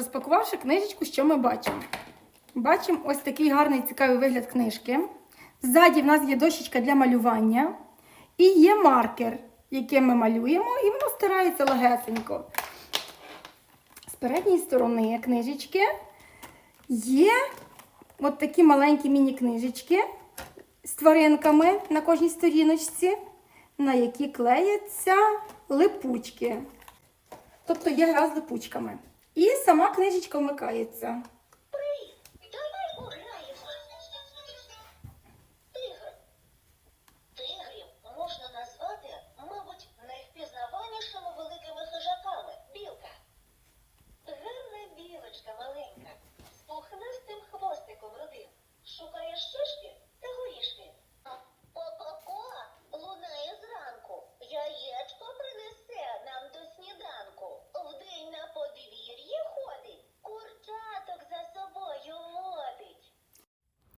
Розпакувавши книжечку, що ми бачимо? Бачимо ось такий гарний цікавий вигляд книжки. Ззаді в нас є дощечка для малювання і є маркер, яким ми малюємо, і воно стирається легесенько. З передньої сторони книжечки є от такі маленькі міні-книжечки з тваринками на кожній сторіночці, на які клеяться липучки. Тобто є гра з липучками. І сама книжечка вмикається.